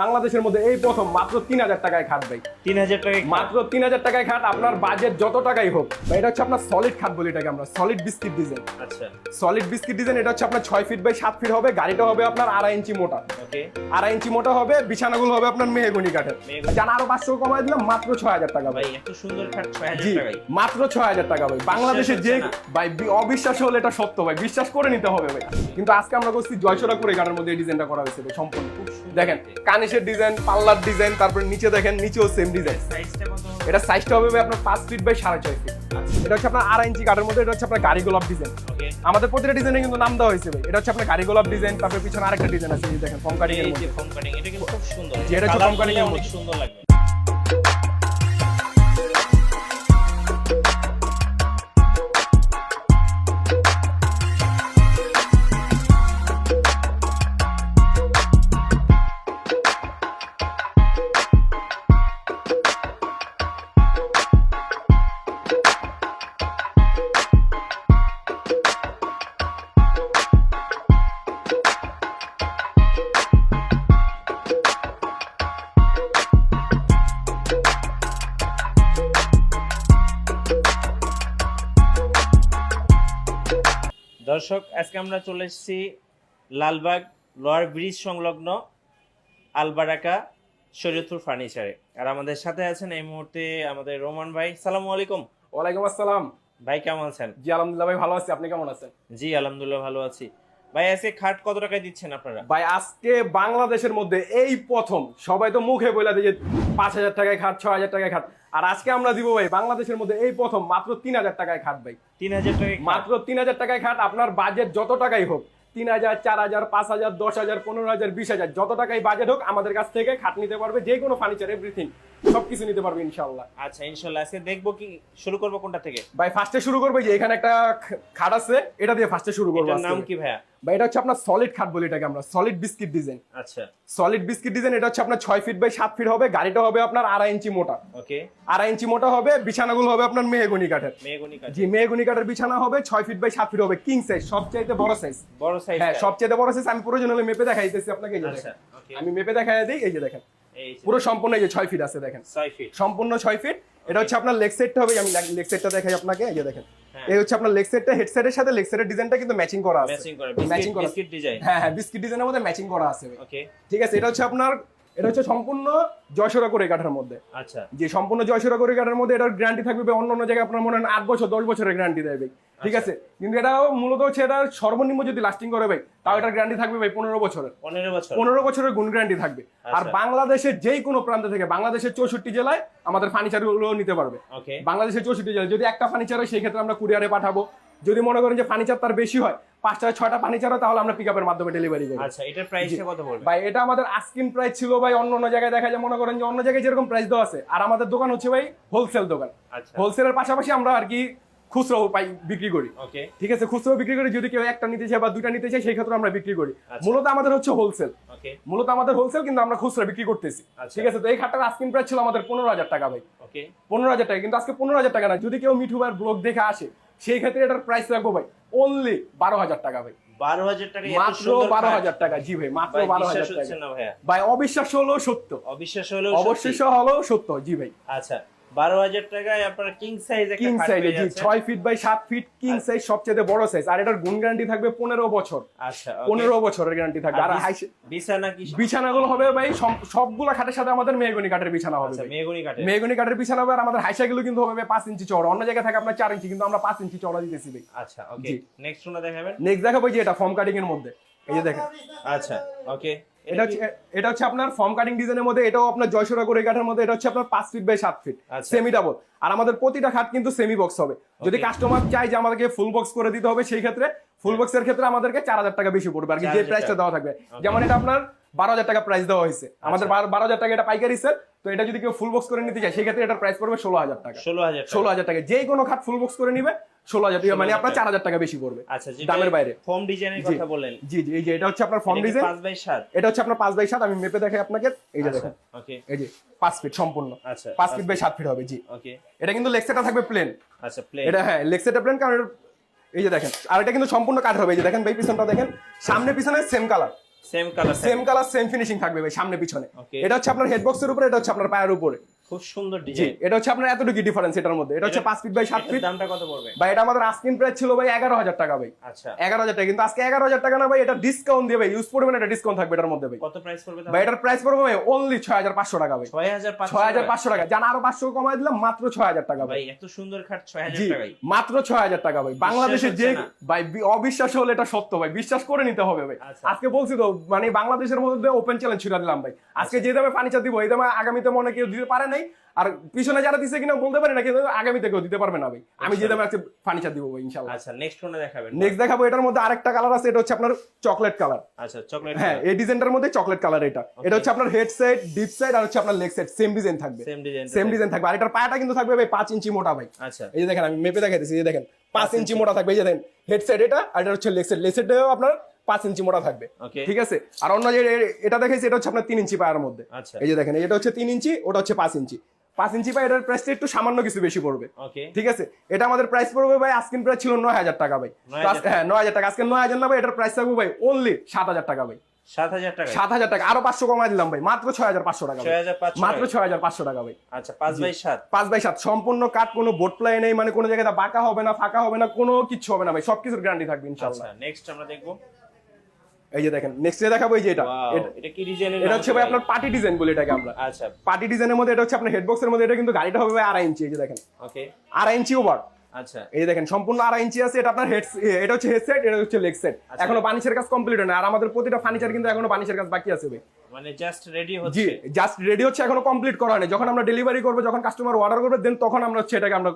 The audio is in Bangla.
বাংলাদেশের মধ্যে এই প্রথম মাত্র তিন হাজার টাকায় খাট ভাই। তিন হাজার টাকায় মাত্র তিন হাজার টাকায় খাট আপনার বাজেট যত টাকাই হোক। এটা হচ্ছে আপনার সলিড খাট বলি এটাকে আমরা সলিড বিস্কিট ডিজাইন আচ্ছা। সলিড বিস্কিট ডিজাইন এটা হচ্ছে আপনার ছয় ফিট বাই সাত ফিট হবে গাড়িটা হবে আপনার আড়াই ইঞ্চি মোটা। আড়াই ইঞ্চি মোটা হবে বিছানাগুলো হবে আপনার মেহগনি কাঠের। জান আরও পাঁচশো কমাই দিলাম মাত্র ছয় হাজার টাকা ভাই এত সুন্দর খাট ছয় হাজার জি মাত্র ছয় হাজার টাকা ভাই। বাংলাদেশে যে ভাই অবিশ্বাস হলে এটা সত্য ভাই। বিশ্বাস করে নিতে হবে ভাই। কিন্তু আজকে আমরা করছি জয়সরা করে গানের মধ্যে এই ডিজাইনটা করা হয়েছে ভাই সম্পূর্ণ। দেখেন। কানিসের ডিজাইন পাল্লার ডিজাইন তারপরে নিচে দেখেন নিচেও সেম ডিজাইন? এটা সাইজটা হবে ভাই আপনার পাঁচ ফিট বাই সাড়ে ছয় ফিট এটা হচ্ছে আপনার আড়াই ইঞ্চি কাঠের মধ্যে এটা হচ্ছে আপনার গাড়ি গোলাপ ডিজাইন আমাদের প্রতিটা ডিজাইনে কিন্তু নাম দেওয়া হয়েছে ভাই। এটা হচ্ছে আপনার গাড়ি গোলাপ ডিজাইন তারপরে পিছনে আরেকটা ডিজাইন আছে দেখেন ফর্ম কাটিং এর মধ্যে। ফোম কাটিং এটা কিন্তু খুব সুন্দর। এটা হচ্ছে Colour কাটিং এর মধ্যে। সুন্দর লাগবে। দর্শক আজকে আমরা চলে এসেছি লালবাগ লোয়ার ব্রিজ সংলগ্ন আলবারাকা শরীয়তপুর ফার্নিচারে। আর আমাদের সাথে আছেন এই মুহূর্তে আমাদের রোমান ভাই। সালাম আলাইকুম। ওয়ালাইকুম আসসালাম। ভাই কেমন আছেন? জি আলহামদুলিল্লাহ ভাই ভালো আছি। আপনি কেমন আছেন? জি আলহামদুলিল্লাহ ভালো আছি। ভাই আজকে খাট কত টাকায় দিচ্ছেন আপনারা? ভাই আজকে বাংলাদেশের মধ্যে এই প্রথম সবাই তো মুখে বলে দিয়ে পাঁচ হাজার টাকায় খাট ছয় হাজার টাকায় খাট। আর আজকে আমরা দিব ভাই বাংলাদেশের মধ্যে এই প্রথম মাত্র তিন হাজার টাকায় খাট ভাই। তিন হাজার টাকায় মাত্র তিন হাজার টাকায় খাট আপনার বাজেট যত টাকাই হোক তিন হাজার চার হাজার পাঁচ হাজার দশ হাজার পনেরো হাজার বিশ হাজার যত টাকাই বাজেট হোক আমাদের কাছ থেকে খাট নিতে পারবে যে কোনো ফার্নিচার এভরিথিং সবকিছু নিতে পারবে আচ্ছা ইনশাল্লাহ আজকে দেখব কি শুরু করব কোনটা থেকে? ভাই ফার্স্টে শুরু করবে যে এখানে একটা খাট আছে এটা দিয়ে ফার্স্টে শুরু করব এটার নাম কি ভাইয়া? ভাই এটা হচ্ছে আপনার সলিড খাট বলি এটাকে আমরা সলিড বিস্কিট ডিজাইন আচ্ছা। সলিড বিস্কিট ডিজাইন এটা হচ্ছে আপনার ছয় ফিট বাই সাত ফিট হবে গাড়িটা হবে আপনার আড়াই ইঞ্চি মোটা। ওকে। আড়াই ইঞ্চি মোটা হবে বিছানাগুলো হবে আপনার মেহগনি কাঠের। মেহগনি কাঠ জি মেহগনি কাঠের বিছানা হবে ছয় ফিট বাই সাত ফিট হবে কিং সাইজ সবচাইতে বড় সাইজ বড় সাইজ হ্যাঁ সবচাইতে বড় সাইজ আমি প্রয়োজন হলে মেপে দেখাই দিতেছি আপনাকে এই যে আচ্ছা আমি মেপে দেখাই দিই এই যে দেখেন। পুরো সম্পূর্ণ এই যে ছয় ফিট আছে দেখেন। ছয় ফিট সম্পূর্ণ ছয় ফিট এটা হচ্ছে আপনার লেগ সেটটা হবে আমি লেগ সেটটা দেখাই আপনাকে এই যে দেখেন। হ্যাঁ। এই হচ্ছে আপনার লেগ সেটটা হেডসেটের সাথে লেগ সেটের ডিজাইনটা কিন্তু ম্যাচিং করা আছে। ম্যাচিং করে ম্যাচিং করা। বিস্কিট ডিজাইন হ্যাঁ হ্যাঁ বিস্কিট ডিজাইনের মধ্যে ম্যাচিং করা আছে। ওকে ঠিক আছে এটা হচ্ছে আপনার এটা হচ্ছে সম্পূর্ণ জয়সরা করে কাঠার মধ্যে। আচ্ছা। যে সম্পূর্ণ জয়সরা করে কাঠার মধ্যে এটার গ্যারান্টি থাকবে অন্য অন্য জায়গায় আপনার মনে হয় আট বছর দশ বছরের গ্যারান্টি দেবে ঠিক আছে? কিন্তু এটা মূলত হচ্ছে এটা সর্বনিম্ন যদি লাস্টিং করে ভাই তাও এটার গ্যারান্টি থাকবে ভাই পনেরো বছরের। পনেরো বছর। পনেরো বছরের গুণ গ্যারান্টি থাকবে। আর আচ্ছা। বাংলাদেশের যেই কোনো প্রান্ত থেকে বাংলাদেশের চৌষট্টি জেলায় আমাদের ফার্নিচারগুলো নিতে পারবে। বাংলাদেশের চৌষট্টি জেলায় যদি একটা ফার্নিচার হয় সেই ক্ষেত্রে আমরা কুরিয়ারে পাঠাবো। যদি মনে করেন যে ফার্নিচার তার বেশি হয় পাঁচটা ছয়টা ফার্নিচার হয় তাহলে আমরা পিক আপের মাধ্যমে ডেলিভারি করি। আচ্ছা এটার কত ভাই এটা আমাদের আস্কিন প্রাইস ছিল ভাই অন্য অন্য জায়গায় দেখা যায় মনে করেন যে অন্য জায়গায় যেরকম প্রাইস দেওয়া আছে। আর আমাদের দোকান হচ্ছে ভাই হোলসেল দোকান। আচ্ছা। হোলসেলের পাশাপাশি আমরা আর কি খুচরো পাই বিক্রি করি। ওকে। ঠিক আছে খুচরো বিক্রি করি যদি কেউ একটা নিতে চায় বা দুটা নিতে চায় সেই ক্ষেত্রে আমরা বিক্রি করি। আচ্ছা। মূলত আমাদের হচ্ছে হোলসেল ওকে। মূলত আমাদের হোলসেল কিন্তু আমরা খুচরা বিক্রি করতেছি। আচ্ছা। ঠিক আছে তো এই খাটটার আস্কিন প্রাইস ছিল আমাদের পনেরো হাজার টাকা ভাই। ওকে। পনেরো হাজার টাকা কিন্তু আজকে পনেরো হাজার টাকা না যদি কেউ মিঠু ভাইয়ের ব্লগ দেখে আসে সেই ক্ষেত্রে এটার প্রাইস রাখব ভাই অনলি বারো হাজার টাকা ভাই। বারো হাজার টাকা মাত্র বারো হাজার টাকা জি ভাই মাত্র বারো হাজার টাকা। ভাই অবিশ্বাস হলেও সত্য। অবিশ্বাস হলেও অবশ্যই। হলেও সত্য জি ভাই। আচ্ছা বারো হাজার টাকায় আপনারা কিং সাইজ কিং সাইজে জি ছয় ফিট বাই সাত ফিট কিং। সাইজ সবচেয়ে বড় সাইজ আর এটার গুণ গ্যারান্টি থাকবে পনেরো বছর। আচ্ছা পনেরো বছরের গ্যারান্টি থাকবে। আর আর বিছ- বিছানা কি বিছানাগুলো হবে ভাই সব- সবগুলো খাটের সাথে আমাদের মেহগনি কাঠের বিছানা হবে আচ্ছা। মেহগনি কাঠে মেহগনি কাঠের বিছানা হবে আর আমাদের হাইসাগুলো কিন্তু হবে পাঁচ ইঞ্চি চওড়া। অন্য জায়গায় থাকে আপনার চার ইঞ্চি কিন্তু আমরা পাঁচ ইঞ্চি চওড়া দিতেছি ভাই। আচ্ছা ওকে নেক্সট কোনটা দেখাবেন? নেক্সট দেখাবো যে এটা ফর্ম কাটিং এর মধ্যে। এই যে দেখেন। আচ্ছা ওকে এটা হচ্ছে এটা হচ্ছে আপনার ফর্ম কাটিং ডিজাইনের মধ্যে এটাও আপনার জয়সরা করে কাঠের মধ্যে এটা হচ্ছে আপনার পাঁচ ফিট বাই সাত ফিট আচ্ছা। সেমি ডাবল আর আমাদের প্রতিটা খাট কিন্তু সেমি বক্স হবে। যদি কাস্টমার চাই যে আমাদেরকে ফুল বক্স করে দিতে হবে সেই ক্ষেত্রে ফুল বক্সের ক্ষেত্রে আমাদেরকে চার হাজার টাকা বেশি পড়বে। আর কি যে 4,000 প্রাইসটা দেওয়া থাকবে। যেমন এটা আপনার বারো হাজার টাকা প্রাইস দেওয়া হয়েছে। আমাদের বারো- হাজার টাকা এটা পাইকারি সেল তো এটা যদি কেউ ফুল বক্স করে নিতে চায় সেই ক্ষেত্রে এটার প্রাইস পড়বে ষোলো হাজার টাকা। ষোলো হাজার ষোলো হাজার টাকা। যেই কোনো খাট ফুল বক্স করে নিবে ষোলো হাজার টাকা মানে আপনার চার হাজার টাকা বেশি পড়বে আচ্ছা দামের বাইরে। ফর্ম ডিজাইনের কথা জি জি এই যে এটা হচ্ছে আপনার ফর্ম ডিজাইন পাঁচ বাই সাত? এটা হচ্ছে আপনার পাঁচ বাই সাত আমি মেপে দেখাই আপনাকে। এই যে আচ্ছা দেখেন। ওকে এই যে পাঁচ ফিট সম্পূর্ণ। আচ্ছা পাঁচ ফিট বাই সাত ফিট হবে জি। ওকে এটা কিন্তু লেক্সেটা থাকবে প্লেন আচ্ছা প্লে এটা হ্যাঁ লেক্সেটা প্লেন কারণ এই যে দেখেন আর এটা কিন্তু সম্পূর্ণ কাঠ হবে এই যে দেখেন ভাই পিছনটা দেখেন। সামনে পিছনে same colour same colour same colour same finishing থাকবে ভাই সামনে পিছনে। এটা হচ্ছে আপনার হেডবক্সের উপরে এটা হচ্ছে আপনার পায়ের উপরে। খুব সুন্দর ডিজাইন এটা হচ্ছে আপনার এতটুকু ডিফারেন্স এটার মধ্যে। এটা হচ্ছে ফিট বাই সাত ফিট দামটা কত পড়বে? ভাই এটা আমাদের প্রাইস ছিল ভাই এগারো হাজার টাকা ভাই। আচ্ছা। এগারো হাজার টাকা। কিন্তু আজকে এগারো হাজার টাকা না ভাই এটা ডিসকাউন্ট দিয়ে ভাই ইউজ একটা ডিসকাউন্ট থাকবে এটার মধ্যে ভাই। কত প্রাইস পড়বে ভাই এটার প্রাইস পড়বে ভাই অনলি ছয় হাজার পাঁচশো টাকা ভাই। ছয় হাজার ছয় হাজার পাঁচশো টাকা। জানা আরও পাঁচশো কমাই দিলাম মাত্র ছয় হাজার টাকা ভাই। এত সুন্দর খাট ছয় হাজার জি মাত্র ছয় হাজার টাকা ভাই। বাংলাদেশে যে ভাই অবিশ্বাস হলে এটা সত্য ভাই। বিশ্বাস করে নিতে হবে ভাই। আচ্ছা। আজকে বলছি তো মানে বাংলাদেশের মধ্যে ওপেন চ্যালেঞ্জ ছুড়ে দিলাম ভাই। আজকে যে দামে ফার্নিচার দিব এই দামে আগামীতে মনে কেউ দিতে পারে নাই। আর পিছনে যারা দিছে কিনা বলতে পারি না কিন্তু আগামীতে কেউ দিতে পারবে না ভাই। আমি যে দামে আজকে ফার্নিচার দিব ভাই ইনশাল্লাহ আচ্ছা নেক্সট কোনটা দেখাবেন। নেক্সট দেখাবো এটার মধ্যে আরেকটা কালার আছে এটা হচ্ছে আপনার চকলেট কালার আচ্ছা চকলেট হ্যাঁ এই ডিজাইনটার মধ্যে চকলেট কালার এটা। এটা হচ্ছে আপনার হেড সাইড ডিপ সাইড আর হচ্ছে আপনার লেগ সাইড সেম ডিজাইন থাকবে। সেম ডিজাইন সেম ডিজাইন থাকবে। আর এটার পায়াটা কিন্তু থাকবে ভাই পাঁচ ইঞ্চি মোটা ভাই। আচ্ছা। এই যে দেখেন আমি মেপে দেখাইতেছি এই যে দেখেন পাঁচ ইঞ্চি মোটা থাকবে এই যে দেখেন হেড সাইড এটা আর এটা হচ্ছে লেগ সাইড লেগ সাইডেও আপনার পাঁচ ইঞ্চি মোটা থাকবে। ঠিক আছে? আর অন্য যে এটা দেখাইছি এটা হচ্ছে আপনার তিন ইঞ্চি পায়ের মধ্যে। আচ্ছা। এই যে দেখেন এটা হচ্ছে তিন ইঞ্চি ওটা হচ্ছে পাঁচ ইঞ্চি। পাঁচ ইঞ্চি পায় এটার প্রাইসটা একটু সামান্য কিছু বেশি পড়বে। ঠিক আছে? এটা আমাদের প্রাইস পড়বে ভাই আজকিন প্রাইস ছিল নয় হাজার টাকা ভাই। 9,000 তো আজ- হ্যাঁ নয় হাজার টাকা। আজকে নয় হাজার না ভাই এটার প্রাইস থাকবে ভাই অনলি সাত হাজার টাকা ভাই। সাত হাজার টাকা। সাত হাজার টাকা। আরও পাঁচশো কমাই দিলাম ভাই মাত্র ছয় হাজার পাঁচশো টাকা মাত্র ছয় হাজার পাঁচশো টাকা ভাই। আচ্ছা পাঁচ বাই সাত। পাঁচ বাই সাত। সম্পূর্ণ কাঠ কোনো বোট প্লাই নেই মানে কোনো জায়গায় বাঁকা হবে না ফাঁকা হবে না কোনো কিছু হবে না ভাই। সবকিছুর গ্যারান্টি থাকবে ইনশাল্লাহ আচ্ছা নেক্সট আমরা দেখব। এই যে দেখেন নেক্সট দেখাবো এই যে এটা। এটা- কি ডিজাইনের এটা হচ্ছে ভাই আপনার পার্টি ডিজাইন বলি এটাকে আমরা। আচ্ছা। পার্টি ডিজাইনের মধ্যে এটা হচ্ছে আপনার হেডবক্সের মধ্যে এটা কিন্তু গাড়িটা হবে ভাই আড়াই ইঞ্চি এই যে দেখেন। ওকে আড়াই ইঞ্চি ওভার আচ্ছা। এই যে দেখেন সম্পূর্ণ আড়াই ইঞ্চি আছে এটা আপনার হেড এটা হচ্ছে হেড সেট এটা হচ্ছে লেগ সেট আচ্ছা। এখনও বানিশের কাজ কমপ্লিট হয় না আর আমাদের প্রতিটা ফার্নিচার কিন্তু এখনও বানিশের কাজ বাকি আছে ভাই। মানে জাস্ট রেডি হচ্ছে। জি জাস্ট রেডি হচ্ছে এখনও কমপ্লিট করা হয়নি। যখন আমরা ডেলিভারি করব যখন কাস্টমার অর্ডার করবে দেন তখন আমরা হচ্ছে এটাকে আমরা